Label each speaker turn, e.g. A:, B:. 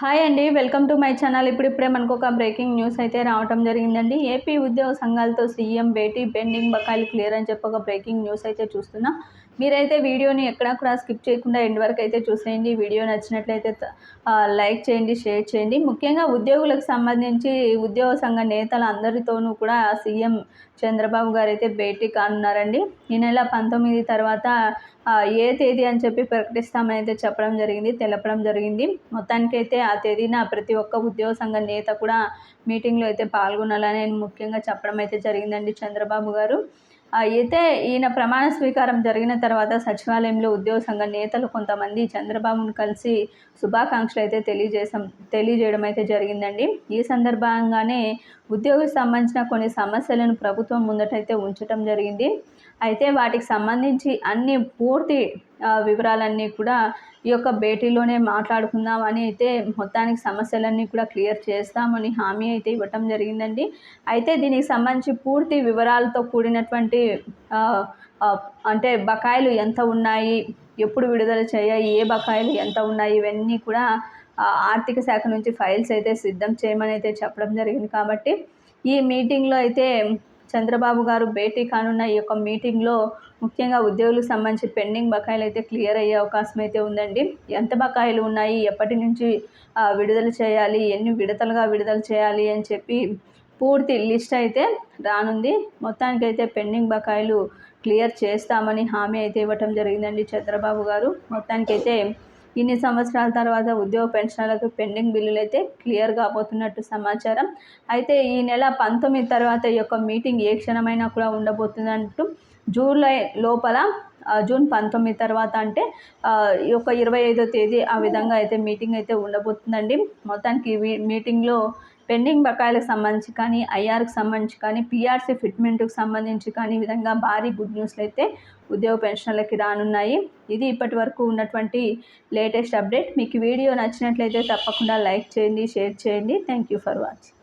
A: Hi అండి welcome to my channel. ఇప్పుడిప్పుడే మనకు ఒక బ్రేకింగ్ న్యూస్ అయితే రావటం జరిగిందండి. ఏపీ ఉద్యోగ సంఘాలతో సీఎం భేటీ పెండింగ్ బకాయిలు క్లియర్ అని చెప్పి ఒక బ్రేకింగ్ న్యూస్ అయితే చూస్తున్నా. మీరైతే వీడియోని ఎక్కడా కూడా స్కిప్ చేయకుండా ఎండ్ వరకు అయితే చూసేయండి. వీడియో నచ్చినట్లయితే లైక్ చేయండి షేర్ చేయండి. ముఖ్యంగా ఉద్యోగులకు సంబంధించి ఉద్యోగ సంఘ నేతల అందరితోనూ కూడా సీఎం చంద్రబాబు గారు అయితే భేటీ కానున్నారండి. ఈ నెల పంతొమ్మిది తర్వాత ఏ తేదీ అని చెప్పి ప్రకటిస్తామని అయితే చెప్పడం జరిగింది తెలపడం జరిగింది. మొత్తానికైతే ఆ తేదీన ప్రతి ఒక్క ఉద్యోగ సంఘ నేత కూడా మీటింగ్లో అయితే పాల్గొనాలని ముఖ్యంగా చెప్పడం అయితే జరిగిందండి చంద్రబాబు గారు. అయితే ఈయన ప్రమాణ స్వీకారం జరిగిన తర్వాత సచివాలయంలో ఉద్యోగ సంఘ నేతలు కొంతమంది చంద్రబాబును కలిసి శుభాకాంక్షలు అయితే తెలియజేసం తెలియజేయడం అయితే జరిగిందండి. ఈ సందర్భంగానే ఉద్యోగులకు సంబంధించిన కొన్ని సమస్యలను ప్రభుత్వం ముందటైతే ఉంచడం జరిగింది. అయితే వాటికి సంబంధించి అన్ని పూర్తి వివరాలన్నీ కూడా ఈ యొక్క భేటీలోనే మాట్లాడుకుందామని అయితే మొత్తానికి సమస్యలన్నీ కూడా క్లియర్ చేస్తామని హామీ అయితే ఇవ్వటం జరిగిందండి. అయితే దీనికి సంబంధించి పూర్తి వివరాలతో కూడినటువంటి అంటే బకాయిలు ఎంత ఉన్నాయి ఎప్పుడు విడుదల చేయాలి ఏ బకాయిలు ఎంత ఉన్నాయి ఇవన్నీ కూడా ఆర్థిక శాఖ నుంచి ఫైల్స్ అయితే సిద్ధం చేయమని అయితే చెప్పడం జరిగింది. కాబట్టి ఈ మీటింగ్లో అయితే చంద్రబాబు గారు భేటీ కానున్న ఈ యొక్క మీటింగ్లో ముఖ్యంగా ఉద్యోగులకు సంబంధించి పెండింగ్ బకాయిలు అయితే క్లియర్ అయ్యే అవకాశం అయితే ఉందండి. ఎంత బకాయిలు ఉన్నాయి? ఎప్పటి నుంచి విడుదల చేయాలి? ఎన్ని విడతలుగా విడుదల చేయాలి అని చెప్పి పూర్తి లిస్ట్ అయితే రానుంది. మొత్తానికైతే పెండింగ్ బకాయిలు క్లియర్ చేస్తామని హామీ అయితే ఇవ్వటం జరిగిందండి చంద్రబాబు గారు. మొత్తానికైతే ఇన్ని సంవత్సరాల తర్వాత ఉద్యోగ పెన్షన్లకు పెండింగ్ బిల్లులు అయితే క్లియర్ కాబోతున్నట్టు సమాచారం. అయితే ఈ నెల పంతొమ్మిది తర్వాత ఈ యొక్క మీటింగ్ ఏ క్షణమైనా కూడా ఉండబోతుందంటూ జూలై లోపల జూన్ పంతొమ్మిది తర్వాత అంటే ఈ యొక్క ఇరవై ఐదో తేదీ ఆ విధంగా అయితే మీటింగ్ అయితే ఉండబోతుందండి. మొత్తానికి మీటింగ్లో పెండింగ్ బకాయిలకు సంబంధించి కానీ ఐఆర్కి సంబంధించి కానీ పీఆర్సీ ఫిట్మెంట్కి సంబంధించి కానీ ఈ విధంగా భారీ గుడ్ న్యూస్లు అయితే ఉద్యోగ పెన్షన్లకి రానున్నాయి. ఇది ఇప్పటి వరకు ఉన్నటువంటి లేటెస్ట్ అప్డేట్. మీకు వీడియో నచ్చినట్లయితే తప్పకుండా లైక్ చేయండి షేర్ చేయండి. Thank you for watching.